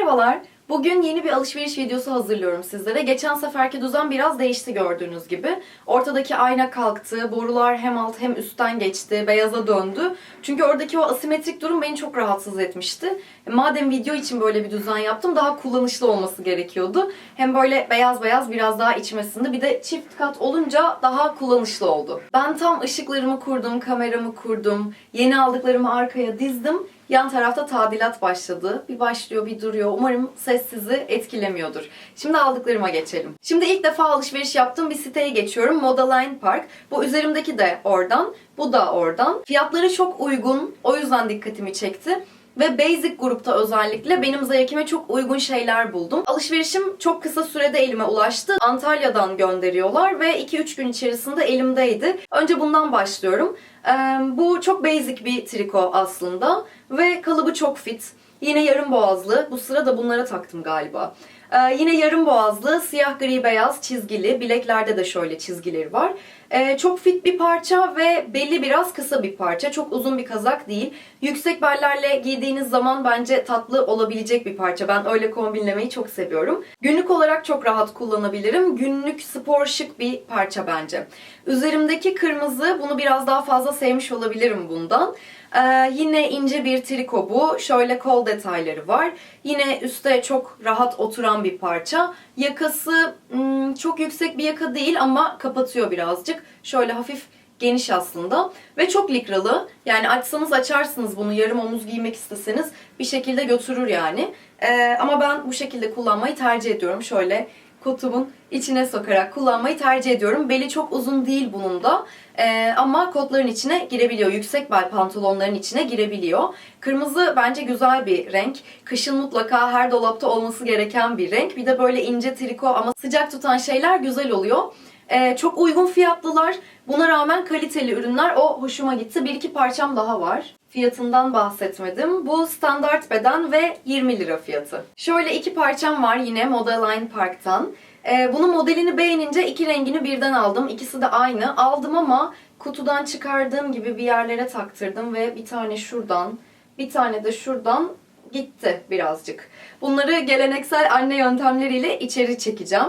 Merhabalar. Bugün yeni bir alışveriş videosu hazırlıyorum sizlere. Geçen seferki düzen biraz değişti gördüğünüz gibi. Ortadaki ayna kalktı, borular hem alt hem üstten geçti, beyaza döndü. Çünkü oradaki o asimetrik durum beni çok rahatsız etmişti. E, Madem video için böyle bir düzen yaptım, daha kullanışlı olması gerekiyordu. Hem böyle beyaz beyaz biraz daha içmesinde. Bir de çift kat olunca daha kullanışlı oldu. Ben tam ışıklarımı kurdum, kameramı kurdum, yeni aldıklarımı arkaya dizdim. Yan tarafta tadilat başladı. Bir başlıyor, bir duruyor. Umarım ses sizi etkilemiyordur. Şimdi aldıklarıma geçelim. Şimdi ilk defa alışveriş yaptığım bir siteye geçiyorum. Modaline Park. Bu üzerimdeki de oradan, bu da oradan. Fiyatları çok uygun. O yüzden dikkatimi çekti. Ve Basic grupta özellikle benim zevkime çok uygun şeyler buldum. Alışverişim çok kısa sürede elime ulaştı. Antalya'dan gönderiyorlar ve 2-3 gün içerisinde elimdeydi. Önce bundan başlıyorum. Ee, bu çok basic bir triko aslında ve kalıbı çok fit. Yine yarım boğazlı. Bu sıra da bunlara taktım galiba. Ee, yine yarım boğazlı, siyah gri beyaz çizgili. Bileklerde de şöyle çizgileri var. Ee, çok fit bir parça ve belli biraz kısa bir parça. Çok uzun bir kazak değil. Yüksek bellerle giydiğiniz zaman bence tatlı olabilecek bir parça. Ben öyle kombinlemeyi çok seviyorum. Günlük olarak çok rahat kullanabilirim. Günlük spor şık bir parça bence. Üzerimdeki kırmızı bunu biraz daha fazla sevmiş olabilirim bundan. Ee, yine ince bir triko bu. Şöyle kol detayları var. Yine üstte çok rahat oturan bir parça. Yakası hmm, çok yüksek bir yaka değil ama kapatıyor birazcık. Şöyle hafif geniş aslında ve çok likralı. Yani açsanız açarsınız bunu yarım omuz giymek isteseniz bir şekilde götürür yani. Ee, ama ben bu şekilde kullanmayı tercih ediyorum. Şöyle kotumun içine sokarak kullanmayı tercih ediyorum. Beli çok uzun değil bunun da. Ee, ama kotların içine girebiliyor. Yüksek bel pantolonların içine girebiliyor. Kırmızı bence güzel bir renk. Kışın mutlaka her dolapta olması gereken bir renk. Bir de böyle ince triko ama sıcak tutan şeyler güzel oluyor. Ee, çok uygun fiyatlılar. Buna rağmen kaliteli ürünler. O hoşuma gitti. Bir iki parçam daha var. Fiyatından bahsetmedim. Bu standart beden ve 20 lira fiyatı. Şöyle iki parçam var yine Modaline Park'tan. Ee, bunun modelini beğenince iki rengini birden aldım. İkisi de aynı. Aldım ama kutudan çıkardığım gibi bir yerlere taktırdım ve bir tane şuradan, bir tane de şuradan gitti birazcık. Bunları geleneksel anne yöntemleriyle içeri çekeceğim.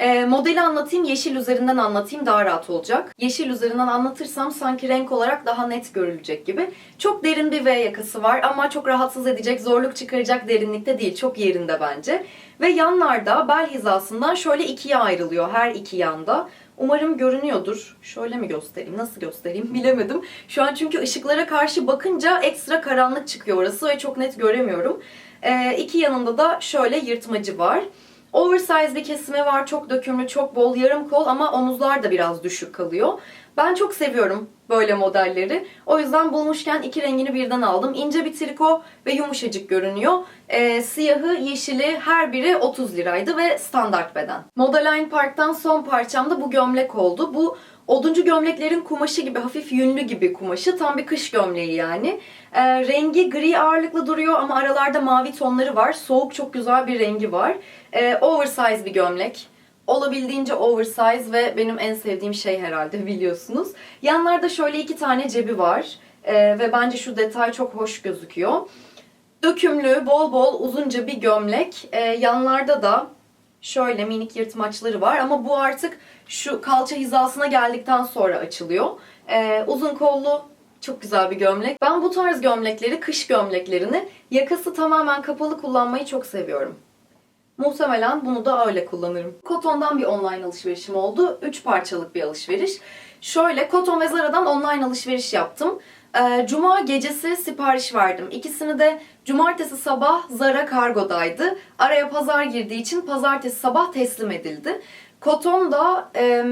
E, modeli anlatayım, yeşil üzerinden anlatayım daha rahat olacak. Yeşil üzerinden anlatırsam sanki renk olarak daha net görülecek gibi. Çok derin bir V yakası var ama çok rahatsız edecek, zorluk çıkaracak derinlikte değil. Çok yerinde bence. Ve yanlarda bel hizasından şöyle ikiye ayrılıyor her iki yanda. Umarım görünüyordur. Şöyle mi göstereyim, nasıl göstereyim bilemedim. Şu an çünkü ışıklara karşı bakınca ekstra karanlık çıkıyor orası ve çok net göremiyorum. Ee, iki yanında da şöyle yırtmacı var. Oversize bir kesimi var. Çok dökümlü, çok bol, yarım kol ama omuzlar da biraz düşük kalıyor. Ben çok seviyorum böyle modelleri. O yüzden bulmuşken iki rengini birden aldım. İnce bir triko ve yumuşacık görünüyor. Ee, siyahı, yeşili her biri 30 liraydı ve standart beden. Modaline Park'tan son parçam da bu gömlek oldu. Bu Oduncu gömleklerin kumaşı gibi hafif yünlü gibi kumaşı. Tam bir kış gömleği yani. Ee, rengi gri ağırlıklı duruyor ama aralarda mavi tonları var. Soğuk çok güzel bir rengi var. Ee, oversize bir gömlek. Olabildiğince oversize ve benim en sevdiğim şey herhalde biliyorsunuz. Yanlarda şöyle iki tane cebi var. Ee, ve bence şu detay çok hoş gözüküyor. Dökümlü, bol bol uzunca bir gömlek. Ee, yanlarda da şöyle minik yırtmaçları var ama bu artık şu kalça hizasına geldikten sonra açılıyor. Ee, uzun kollu çok güzel bir gömlek. Ben bu tarz gömlekleri, kış gömleklerini yakası tamamen kapalı kullanmayı çok seviyorum. Muhtemelen bunu da öyle kullanırım. Koton'dan bir online alışverişim oldu. 3 parçalık bir alışveriş. Şöyle Koton ve Zara'dan online alışveriş yaptım. Ee, Cuma gecesi sipariş verdim. İkisini de cumartesi sabah Zara kargodaydı. Araya pazar girdiği için pazartesi sabah teslim edildi. Koton da e,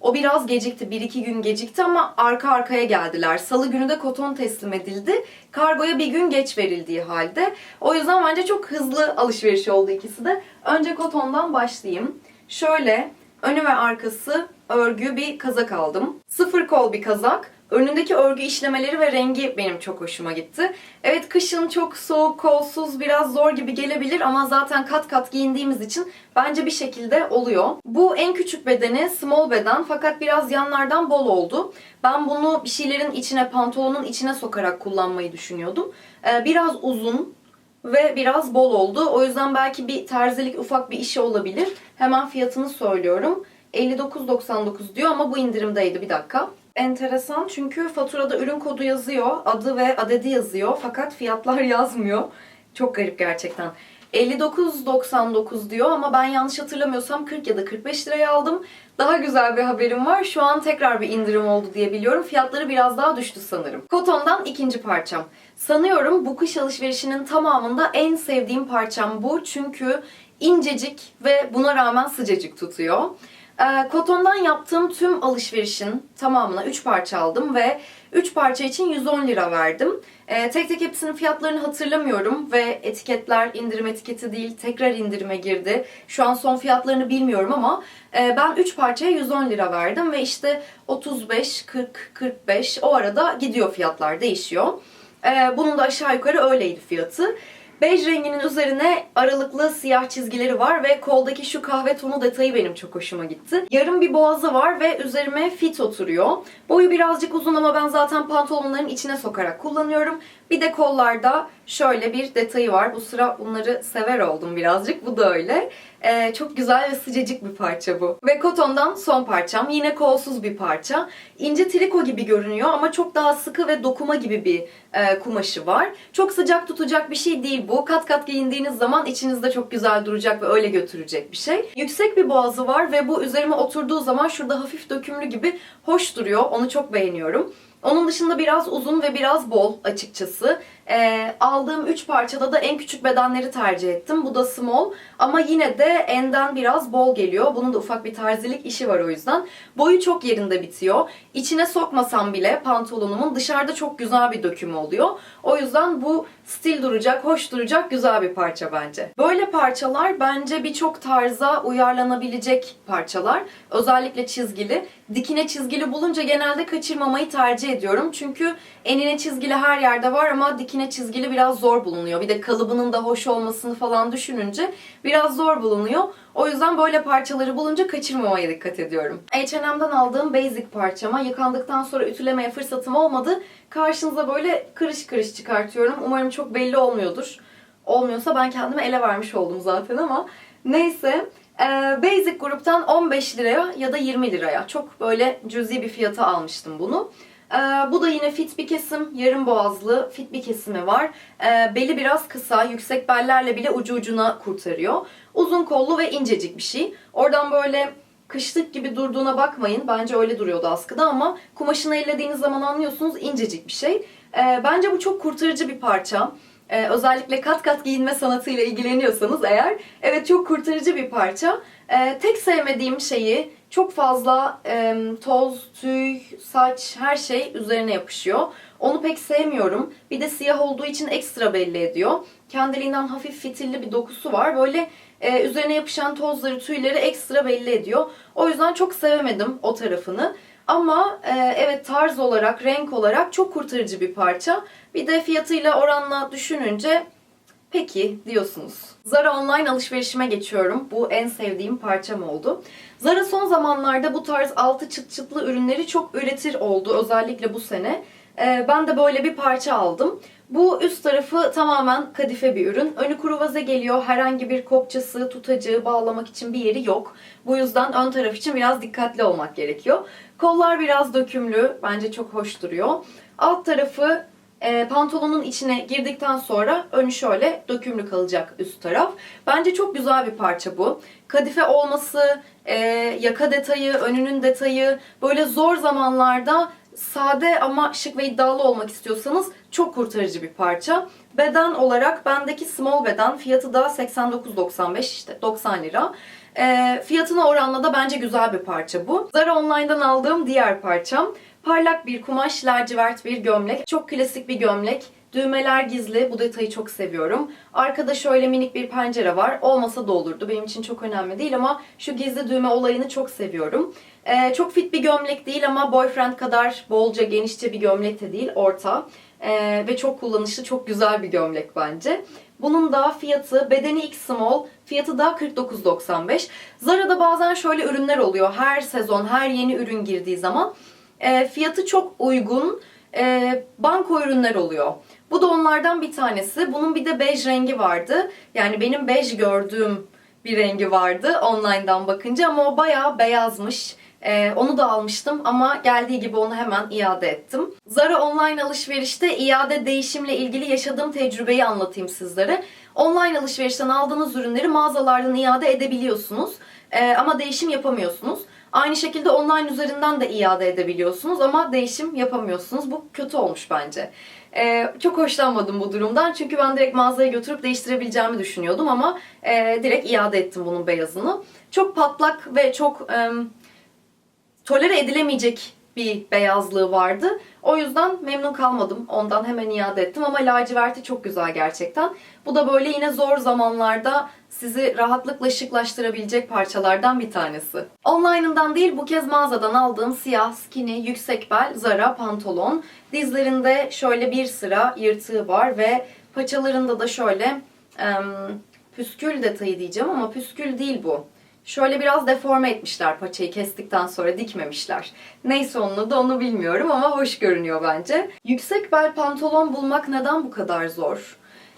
o biraz gecikti. Bir iki gün gecikti ama arka arkaya geldiler. Salı günü de koton teslim edildi. Kargoya bir gün geç verildiği halde. O yüzden bence çok hızlı alışveriş oldu ikisi de. Önce kotondan başlayayım. Şöyle önü ve arkası örgü bir kazak aldım. Sıfır kol bir kazak. Önündeki örgü işlemeleri ve rengi benim çok hoşuma gitti. Evet kışın çok soğuk, kolsuz, biraz zor gibi gelebilir ama zaten kat kat giyindiğimiz için bence bir şekilde oluyor. Bu en küçük bedeni small beden fakat biraz yanlardan bol oldu. Ben bunu bir şeylerin içine, pantolonun içine sokarak kullanmayı düşünüyordum. Ee, biraz uzun, ve biraz bol oldu. O yüzden belki bir terzilik ufak bir işi olabilir. Hemen fiyatını söylüyorum. 59.99 diyor ama bu indirimdeydi bir dakika. Enteresan çünkü faturada ürün kodu yazıyor, adı ve adedi yazıyor fakat fiyatlar yazmıyor. Çok garip gerçekten. 59.99 diyor ama ben yanlış hatırlamıyorsam 40 ya da 45 liraya aldım. Daha güzel bir haberim var. Şu an tekrar bir indirim oldu diye biliyorum. Fiyatları biraz daha düştü sanırım. Koton'dan ikinci parçam. Sanıyorum bu kış alışverişinin tamamında en sevdiğim parçam bu. Çünkü incecik ve buna rağmen sıcacık tutuyor. Ee, Koton'dan yaptığım tüm alışverişin tamamına 3 parça aldım ve 3 parça için 110 lira verdim. Ee, tek tek hepsinin fiyatlarını hatırlamıyorum ve etiketler indirim etiketi değil tekrar indirime girdi. Şu an son fiyatlarını bilmiyorum ama e, ben 3 parçaya 110 lira verdim ve işte 35, 40, 45 o arada gidiyor fiyatlar değişiyor. Ee, bunun da aşağı yukarı öyleydi fiyatı. Bej renginin üzerine aralıklı siyah çizgileri var ve koldaki şu kahve tonu detayı benim çok hoşuma gitti. Yarım bir boğazı var ve üzerime fit oturuyor. Boyu birazcık uzun ama ben zaten pantolonların içine sokarak kullanıyorum. Bir de kollarda şöyle bir detayı var. Bu sıra bunları sever oldum birazcık. Bu da öyle. Ee, çok güzel ve sıcacık bir parça bu. Ve kotondan son parçam. Yine kolsuz bir parça. İnce triko gibi görünüyor ama çok daha sıkı ve dokuma gibi bir e, kumaşı var. Çok sıcak tutacak bir şey değil bu. Kat kat giyindiğiniz zaman içinizde çok güzel duracak ve öyle götürecek bir şey. Yüksek bir boğazı var ve bu üzerime oturduğu zaman şurada hafif dökümlü gibi hoş duruyor. Onu çok beğeniyorum. Onun dışında biraz uzun ve biraz bol açıkçası. Ee, aldığım 3 parçada da en küçük bedenleri tercih ettim. Bu da small ama yine de enden biraz bol geliyor. Bunun da ufak bir terzilik işi var o yüzden. Boyu çok yerinde bitiyor. İçine sokmasam bile pantolonumun dışarıda çok güzel bir dökümü oluyor. O yüzden bu stil duracak, hoş duracak güzel bir parça bence. Böyle parçalar bence birçok tarza uyarlanabilecek parçalar. Özellikle çizgili. Dikine çizgili bulunca genelde kaçırmamayı tercih ediyorum. Çünkü enine çizgili her yerde var ama dikine çizgili biraz zor bulunuyor. Bir de kalıbının da hoş olmasını falan düşününce biraz zor bulunuyor. O yüzden böyle parçaları bulunca kaçırmamaya dikkat ediyorum. H&M'den aldığım basic parçama yıkandıktan sonra ütülemeye fırsatım olmadı. Karşınıza böyle kırış kırış çıkartıyorum. Umarım çok belli olmuyordur. Olmuyorsa ben kendime ele vermiş oldum zaten ama neyse. Ee, Basic gruptan 15 liraya ya da 20 liraya çok böyle cüzi bir fiyata almıştım bunu. Ee, bu da yine fit bir kesim, yarım boğazlı fit bir kesimi var. Ee, beli biraz kısa, yüksek bellerle bile ucu ucuna kurtarıyor. Uzun kollu ve incecik bir şey. Oradan böyle kışlık gibi durduğuna bakmayın. Bence öyle duruyordu askıda ama kumaşını ellediğiniz zaman anlıyorsunuz incecik bir şey. Ee, bence bu çok kurtarıcı bir parça. Ee, özellikle kat kat giyinme sanatıyla ilgileniyorsanız eğer evet çok kurtarıcı bir parça. Ee, tek sevmediğim şeyi çok fazla e, toz, tüy, saç her şey üzerine yapışıyor. Onu pek sevmiyorum. Bir de siyah olduğu için ekstra belli ediyor. Kendiliğinden hafif fitilli bir dokusu var. Böyle e, üzerine yapışan tozları, tüyleri ekstra belli ediyor. O yüzden çok sevemedim o tarafını. Ama e, evet tarz olarak, renk olarak çok kurtarıcı bir parça. Bir de fiyatıyla oranla düşününce peki diyorsunuz. Zara online alışverişime geçiyorum. Bu en sevdiğim parçam oldu. Zara son zamanlarda bu tarz altı çıt çıtlı ürünleri çok üretir oldu. Özellikle bu sene. E, ben de böyle bir parça aldım. Bu üst tarafı tamamen kadife bir ürün. Önü kuru vaze geliyor. Herhangi bir kopçası, tutacığı bağlamak için bir yeri yok. Bu yüzden ön taraf için biraz dikkatli olmak gerekiyor. Kollar biraz dökümlü. Bence çok hoş duruyor. Alt tarafı e, pantolonun içine girdikten sonra önü şöyle dökümlü kalacak üst taraf. Bence çok güzel bir parça bu. Kadife olması, e, yaka detayı, önünün detayı böyle zor zamanlarda sade ama şık ve iddialı olmak istiyorsanız çok kurtarıcı bir parça. Beden olarak bendeki small beden fiyatı da 89.95 işte 90 lira. E, fiyatına oranla da bence güzel bir parça bu. Zara Online'dan aldığım diğer parçam. Parlak bir kumaş, lacivert bir gömlek. Çok klasik bir gömlek. Düğmeler gizli. Bu detayı çok seviyorum. Arkada şöyle minik bir pencere var. Olmasa da olurdu. Benim için çok önemli değil ama şu gizli düğme olayını çok seviyorum. Ee, çok fit bir gömlek değil ama boyfriend kadar bolca, genişçe bir gömlek de değil. Orta. Ee, ve çok kullanışlı, çok güzel bir gömlek bence. Bunun da fiyatı bedeni X small, fiyatı da 49.95. Zara'da bazen şöyle ürünler oluyor. Her sezon, her yeni ürün girdiği zaman e, fiyatı çok uygun e, banko ürünler oluyor. Bu da onlardan bir tanesi. Bunun bir de bej rengi vardı. Yani benim bej gördüğüm bir rengi vardı online'dan bakınca ama o bayağı beyazmış. Ee, onu da almıştım ama geldiği gibi onu hemen iade ettim. Zara online alışverişte iade değişimle ilgili yaşadığım tecrübeyi anlatayım sizlere. Online alışverişten aldığınız ürünleri mağazalardan iade edebiliyorsunuz. Ee, ama değişim yapamıyorsunuz. Aynı şekilde online üzerinden de iade edebiliyorsunuz ama değişim yapamıyorsunuz. Bu kötü olmuş bence. Ee, çok hoşlanmadım bu durumdan çünkü ben direkt mağazaya götürüp değiştirebileceğimi düşünüyordum ama e, direkt iade ettim bunun beyazını. Çok patlak ve çok e, tolere edilemeyecek bir beyazlığı vardı. O yüzden memnun kalmadım. Ondan hemen iade ettim ama laciverti çok güzel gerçekten. Bu da böyle yine zor zamanlarda sizi rahatlıkla şıklaştırabilecek parçalardan bir tanesi. Online'ından değil bu kez mağazadan aldığım siyah, skinny, yüksek bel Zara pantolon. Dizlerinde şöyle bir sıra yırtığı var ve paçalarında da şöyle em, püskül detayı diyeceğim ama püskül değil bu. Şöyle biraz deforme etmişler paçayı kestikten sonra dikmemişler. Neyse onun adı onu bilmiyorum ama hoş görünüyor bence. Yüksek bel pantolon bulmak neden bu kadar zor?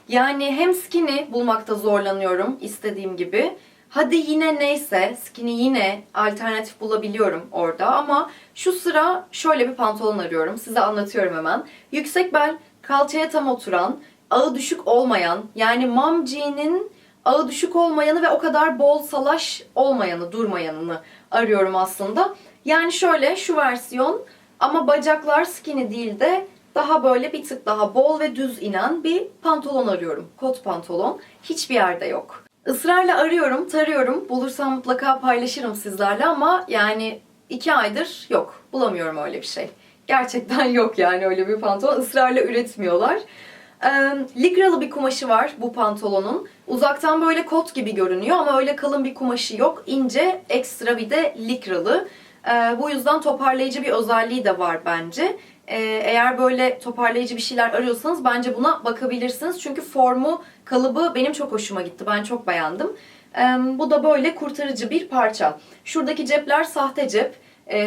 Yani hem skinny bulmakta zorlanıyorum istediğim gibi. Hadi yine neyse skinny yine alternatif bulabiliyorum orada ama şu sıra şöyle bir pantolon arıyorum. Size anlatıyorum hemen. Yüksek bel kalçaya tam oturan, ağı düşük olmayan yani mom jean'in ağı düşük olmayanı ve o kadar bol salaş olmayanı, durmayanını arıyorum aslında. Yani şöyle şu versiyon ama bacaklar skinny değil de daha böyle bir tık daha bol ve düz inen bir pantolon arıyorum. Kot pantolon. Hiçbir yerde yok. Israrla arıyorum, tarıyorum. Bulursam mutlaka paylaşırım sizlerle ama yani iki aydır yok. Bulamıyorum öyle bir şey. Gerçekten yok yani öyle bir pantolon. Israrla üretmiyorlar. Ee, likralı bir kumaşı var bu pantolonun. Uzaktan böyle kot gibi görünüyor ama öyle kalın bir kumaşı yok. İnce, ekstra bir de likralı. Ee, bu yüzden toparlayıcı bir özelliği de var bence. Eğer böyle toparlayıcı bir şeyler arıyorsanız bence buna bakabilirsiniz. Çünkü formu, kalıbı benim çok hoşuma gitti. Ben çok beğendim. Bu da böyle kurtarıcı bir parça. Şuradaki cepler sahte cep.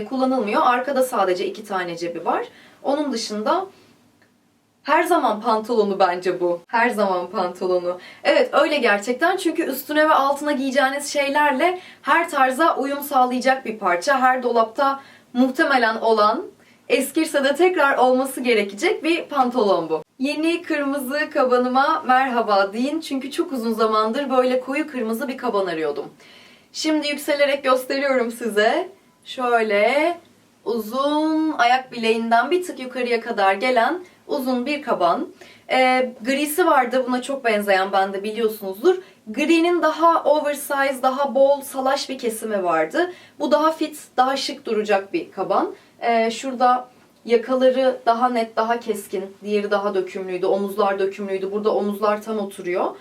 Kullanılmıyor. Arkada sadece iki tane cebi var. Onun dışında her zaman pantolonu bence bu. Her zaman pantolonu. Evet öyle gerçekten çünkü üstüne ve altına giyeceğiniz şeylerle her tarza uyum sağlayacak bir parça. Her dolapta muhtemelen olan, eskirse de tekrar olması gerekecek bir pantolon bu. Yeni kırmızı kabanıma merhaba deyin çünkü çok uzun zamandır böyle koyu kırmızı bir kaban arıyordum. Şimdi yükselerek gösteriyorum size. Şöyle uzun ayak bileğinden bir tık yukarıya kadar gelen uzun bir kaban. Ee, grisi vardı buna çok benzeyen ben de biliyorsunuzdur. Gri'nin daha oversize, daha bol, salaş bir kesimi vardı. Bu daha fit, daha şık duracak bir kaban. Ee, şurada yakaları daha net, daha keskin. Diğeri daha dökümlüydü. Omuzlar dökümlüydü. Burada omuzlar tam oturuyor.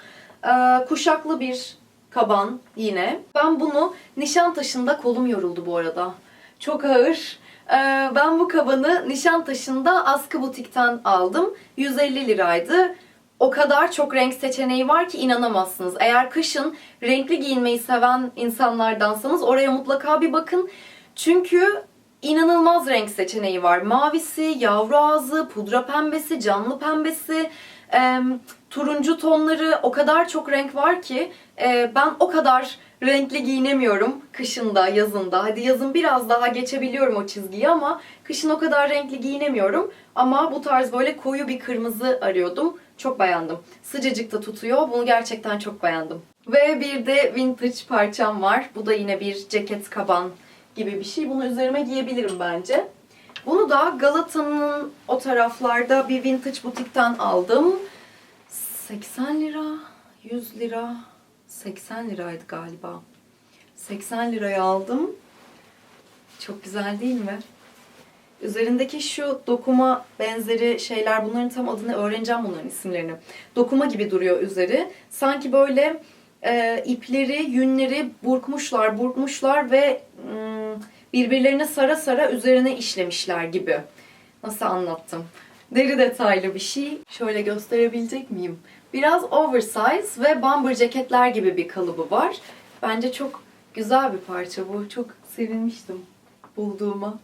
Ee, kuşaklı bir kaban yine. Ben bunu Nişantaşı'nda kolum yoruldu bu arada. Çok ağır. Ee, ben bu kabanı Nişantaşı'nda Askı Butik'ten aldım. 150 liraydı. O kadar çok renk seçeneği var ki inanamazsınız. Eğer kışın renkli giyinmeyi seven insanlardansanız oraya mutlaka bir bakın. Çünkü inanılmaz renk seçeneği var. Mavisi, yavru ağzı, pudra pembesi, canlı pembesi, e, turuncu tonları o kadar çok renk var ki e, ben o kadar renkli giyinemiyorum kışında, yazında. Hadi yazın biraz daha geçebiliyorum o çizgiyi ama kışın o kadar renkli giyinemiyorum. Ama bu tarz böyle koyu bir kırmızı arıyordum. Çok beğendim. Sıcacık da tutuyor. Bunu gerçekten çok beğendim. Ve bir de vintage parçam var. Bu da yine bir ceket kaban gibi bir şey. Bunu üzerime giyebilirim bence. Bunu da Galata'nın o taraflarda bir vintage butikten aldım. 80 lira, 100 lira, 80 liraydı galiba. 80 liraya aldım. Çok güzel değil mi? Üzerindeki şu dokuma benzeri şeyler, bunların tam adını öğreneceğim bunların isimlerini. Dokuma gibi duruyor üzeri. Sanki böyle e, ipleri, yünleri burkmuşlar, burkmuşlar ve mm, birbirlerine sara sara üzerine işlemişler gibi. Nasıl anlattım? Deri detaylı bir şey. Şöyle gösterebilecek miyim? Biraz oversize ve bomber ceketler gibi bir kalıbı var. Bence çok güzel bir parça bu. Çok sevinmiştim bulduğuma.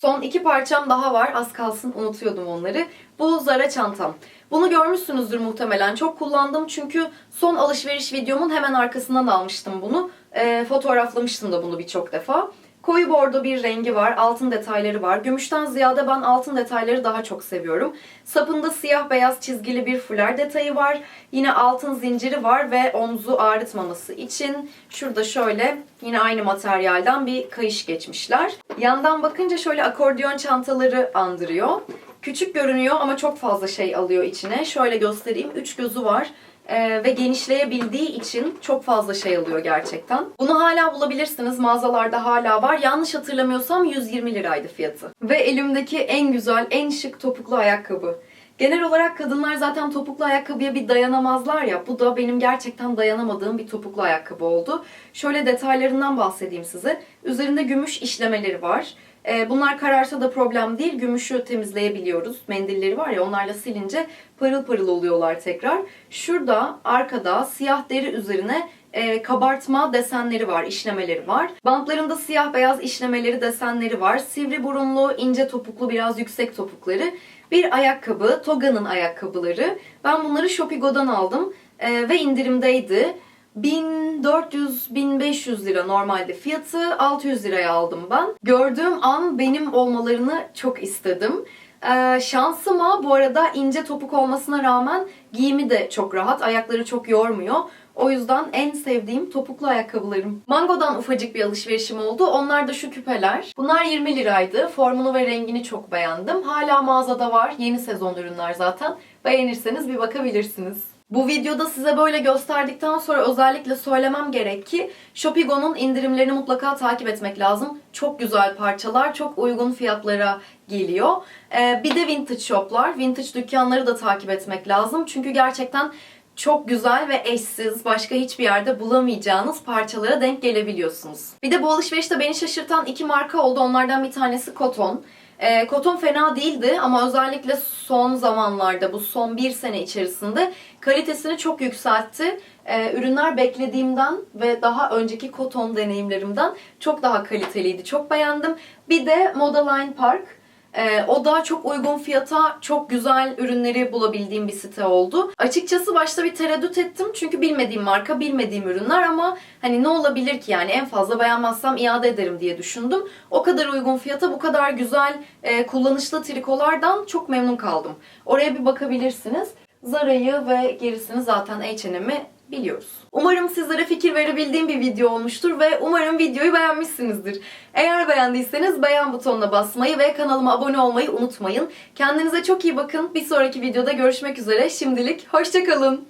Son iki parçam daha var. Az kalsın unutuyordum onları. Bu Zara çantam. Bunu görmüşsünüzdür muhtemelen. Çok kullandım çünkü son alışveriş videomun hemen arkasından almıştım bunu. Ee, fotoğraflamıştım da bunu birçok defa. Koyu bordo bir rengi var, altın detayları var. Gümüşten ziyade ben altın detayları daha çok seviyorum. Sapında siyah beyaz çizgili bir fular detayı var. Yine altın zinciri var ve omzu ağrıtmaması için şurada şöyle yine aynı materyalden bir kayış geçmişler. Yandan bakınca şöyle akordeon çantaları andırıyor. Küçük görünüyor ama çok fazla şey alıyor içine. Şöyle göstereyim. Üç gözü var. Ee, ve genişleyebildiği için çok fazla şey alıyor gerçekten. Bunu hala bulabilirsiniz. Mağazalarda hala var. Yanlış hatırlamıyorsam 120 liraydı fiyatı. Ve elimdeki en güzel, en şık topuklu ayakkabı. Genel olarak kadınlar zaten topuklu ayakkabıya bir dayanamazlar ya. Bu da benim gerçekten dayanamadığım bir topuklu ayakkabı oldu. Şöyle detaylarından bahsedeyim size. Üzerinde gümüş işlemeleri var. Ee, Bunlar kararsa da problem değil. Gümüşü temizleyebiliyoruz. Mendilleri var ya onlarla silince parıl parıl oluyorlar tekrar. Şurada arkada siyah deri üzerine e, kabartma desenleri var, işlemeleri var. Bantlarında siyah beyaz işlemeleri, desenleri var. Sivri burunlu, ince topuklu, biraz yüksek topukları. Bir ayakkabı, Toga'nın ayakkabıları. Ben bunları Shopigo'dan aldım e, ve indirimdeydi. 1400-1500 lira normalde fiyatı 600 liraya aldım ben. Gördüğüm an benim olmalarını çok istedim. Ee, şansıma bu arada ince topuk olmasına rağmen giyimi de çok rahat. Ayakları çok yormuyor. O yüzden en sevdiğim topuklu ayakkabılarım. Mango'dan ufacık bir alışverişim oldu. Onlar da şu küpeler. Bunlar 20 liraydı. Formunu ve rengini çok beğendim. Hala mağazada var. Yeni sezon ürünler zaten. Beğenirseniz bir bakabilirsiniz. Bu videoda size böyle gösterdikten sonra özellikle söylemem gerek ki Shopigo'nun indirimlerini mutlaka takip etmek lazım. Çok güzel parçalar, çok uygun fiyatlara geliyor. Ee, bir de vintage shoplar, vintage dükkanları da takip etmek lazım. Çünkü gerçekten çok güzel ve eşsiz, başka hiçbir yerde bulamayacağınız parçalara denk gelebiliyorsunuz. Bir de bu alışverişte beni şaşırtan iki marka oldu. Onlardan bir tanesi Koton. E, Koton fena değildi ama özellikle son zamanlarda, bu son bir sene içerisinde kalitesini çok yükseltti. E, ürünler beklediğimden ve daha önceki Koton deneyimlerimden çok daha kaliteliydi. Çok beğendim. Bir de Modaline Park. Ee, o da çok uygun fiyata çok güzel ürünleri bulabildiğim bir site oldu. Açıkçası başta bir tereddüt ettim çünkü bilmediğim marka, bilmediğim ürünler ama hani ne olabilir ki yani en fazla beğenmezsem iade ederim diye düşündüm. O kadar uygun fiyata bu kadar güzel e, kullanışlı trikolardan çok memnun kaldım. Oraya bir bakabilirsiniz. Zara'yı ve gerisini zaten H&M'i biliyoruz. Umarım sizlere fikir verebildiğim bir video olmuştur ve umarım videoyu beğenmişsinizdir. Eğer beğendiyseniz beğen butonuna basmayı ve kanalıma abone olmayı unutmayın. Kendinize çok iyi bakın. Bir sonraki videoda görüşmek üzere. Şimdilik hoşçakalın.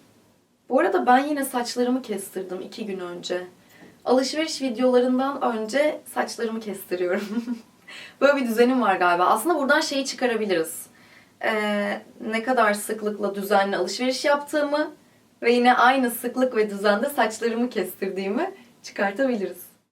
Bu arada ben yine saçlarımı kestirdim iki gün önce. Alışveriş videolarından önce saçlarımı kestiriyorum. Böyle bir düzenim var galiba. Aslında buradan şeyi çıkarabiliriz. Ee, ne kadar sıklıkla düzenli alışveriş yaptığımı ve yine aynı sıklık ve düzende saçlarımı kestirdiğimi çıkartabiliriz.